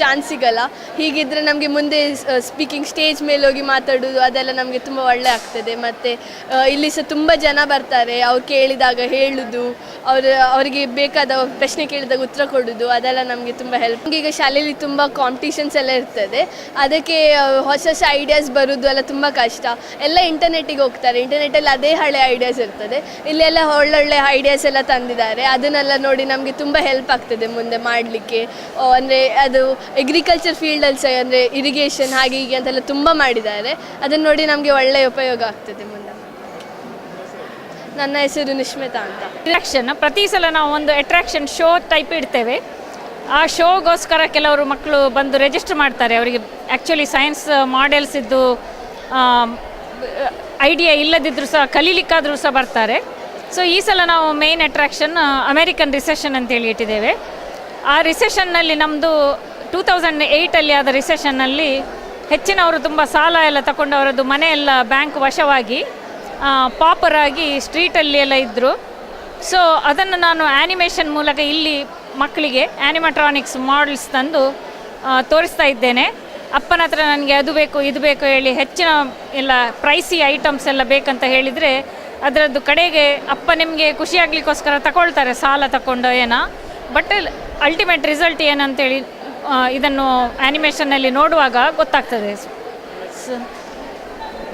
Chance ಸಿಗಲ್ಲ. ಹೀಗಿದ್ರೆ ನಮಗೆ ಮುಂದೆ ಸ್ಪೀಕಿಂಗ್ ಸ್ಟೇಜ್ ಮೇಲೆ ಹೋಗಿ ಮಾತಾಡೋದು ಅದೆಲ್ಲ ನಮಗೆ ತುಂಬ ಒಳ್ಳೆ ಆಗ್ತದೆ. ಮತ್ತು ಇಲ್ಲಿ ಸಹ ತುಂಬ ಜನ ಬರ್ತಾರೆ. ಅವ್ರು ಕೇಳಿದಾಗ ಹೇಳುದು, ಅವರು, ಅವರಿಗೆ ಬೇಕಾದ ಪ್ರಶ್ನೆ ಕೇಳಿದಾಗ ಉತ್ತರ ಕೊಡೋದು, ಅದೆಲ್ಲ ನಮಗೆ ತುಂಬ ಹೆಲ್ಪ್ ಈಗ ಶಾಲೆಯಲ್ಲಿ ತುಂಬ ಕಾಂಪಿಟೇಷನ್ಸ್ ಎಲ್ಲ ಇರ್ತದೆ. ಅದಕ್ಕೆ ಹೊಸ ಹೊಸ ಐಡಿಯಾಸ್ ಬರೋದು ಎಲ್ಲ ತುಂಬ ಕಷ್ಟ. ಎಲ್ಲ ಇಂಟರ್ನೆಟ್ಟಿಗೆ ಹೋಗ್ತಾರೆ. ಇಂಟರ್ನೆಟ್ಟಲ್ಲಿ ಅದೇ ಹಳೆ ಐಡಿಯಾಸ್ ಇರ್ತದೆ. ಇಲ್ಲೆಲ್ಲ ಒಳ್ಳೊಳ್ಳೆ ಐಡಿಯಾಸ್ ಎಲ್ಲ ತಂದಿದ್ದಾರೆ. ಅದನ್ನೆಲ್ಲ ನೋಡಿ ನಮಗೆ ತುಂಬ ಹೆಲ್ಪ್ ಆಗ್ತದೆ ಮುಂದೆ ಮಾಡಲಿಕ್ಕೆ. ಅಂದರೆ ಅದು ಅಗ್ರಿಕಲ್ಚರ್ ಫೀಲ್ಡಲ್ಲಿ ಸಹ ಅಂದರೆ ಇರಿಗೇಷನ್ ಹಾಗೆ ಹೀಗೆ ಅಂತೆಲ್ಲ ತುಂಬ ಮಾಡಿದ್ದಾರೆ. ಅದನ್ನು ನೋಡಿ ನಮಗೆ ಒಳ್ಳೆಯ ಉಪಯೋಗ ಆಗ್ತದೆ ಮುಂದೆ. ನನ್ನ ಹೆಸರು ನಿಶ್ಮಿತಾ ಅಂತ. ಅಟ್ರಾಕ್ಷನ್ ಪ್ರತಿ ಸಲ ನಾವು ಒಂದು ಅಟ್ರಾಕ್ಷನ್ ಶೋ ಟೈಪ್ ಇಡ್ತೇವೆ. ಆ ಶೋಗೋಸ್ಕರ ಕೆಲವರು ಮಕ್ಕಳು ಬಂದು ರಿಜಿಸ್ಟರ್ ಮಾಡ್ತಾರೆ. ಅವರಿಗೆ ಆ್ಯಕ್ಚುಲಿ ಸೈನ್ಸ್ ಮಾಡೆಲ್ಸ್ ಇದ್ದು ಐಡಿಯಾ ಇಲ್ಲದಿದ್ದರೂ ಸಹ, ಕಲೀಲಿಕ್ಕಾದರೂ ಸಹ ಬರ್ತಾರೆ. ಸೊ ಈ ಸಲ ನಾವು ಮೇನ್ ಅಟ್ರಾಕ್ಷನ್ ಅಮೇರಿಕನ್ ರಿಸೆಷನ್ ಅಂತೇಳಿ ಇಟ್ಟಿದ್ದೇವೆ. ಆ ರಿಸೆಷನ್ನಲ್ಲಿ ನಮ್ಮದು ಟೂ ತೌಸಂಡ್ ಏಯ್ಟಲ್ಲಿ ಆದ ರಿಸೆಷನ್ನಲ್ಲಿ ಹೆಚ್ಚಿನವರು ತುಂಬ ಸಾಲ ಎಲ್ಲ ತಗೊಂಡು ಅವರದ್ದು ಮನೆ ಎಲ್ಲ ಬ್ಯಾಂಕ್ ವಶವಾಗಿ ಪಾಪರಾಗಿ ಸ್ಟ್ರೀಟಲ್ಲಿ ಎಲ್ಲ ಇದ್ದರು ಸೊ ಅದನ್ನು ನಾನು ಆ್ಯನಿಮೇಷನ್ ಮೂಲಕ ಇಲ್ಲಿ ಮಕ್ಕಳಿಗೆ ಆ್ಯನಿಮಟ್ರಾನಿಕ್ಸ್ ಮಾಡಲ್ಸ್ ತಂದು ತೋರಿಸ್ತಾ ಇದ್ದೇನೆ. ಅಪ್ಪನ ಹತ್ರ ನನಗೆ ಅದು ಬೇಕು, ಇದು ಬೇಕು ಹೇಳಿ ಹೆಚ್ಚಿನ ಎಲ್ಲ ಪ್ರೈಸಿ ಐಟಮ್ಸ್ ಎಲ್ಲ ಬೇಕಂತ ಹೇಳಿದರೆ, ಅದರದ್ದು ಕಡೆಗೆ ಅಪ್ಪ ನಿಮಗೆ ಖುಷಿಯಾಗಲಿಕ್ಕೋಸ್ಕರ ತಗೊಳ್ತಾರೆ, ಸಾಲ ತಗೊಂಡು ಏನೋ. ಬಟ್ ಅಲ್ಟಿಮೇಟ್ ರಿಸಲ್ಟ್ ಏನಂತೇಳಿ ಇದನ್ನು ಆ್ಯನಿಮೇಷನ್ನಲ್ಲಿ ನೋಡುವಾಗ ಗೊತ್ತಾಗ್ತದೆ.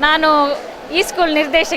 ನಾನು ಈ ಸ್ಕೂಲ್ ನಿರ್ದೇಶಕ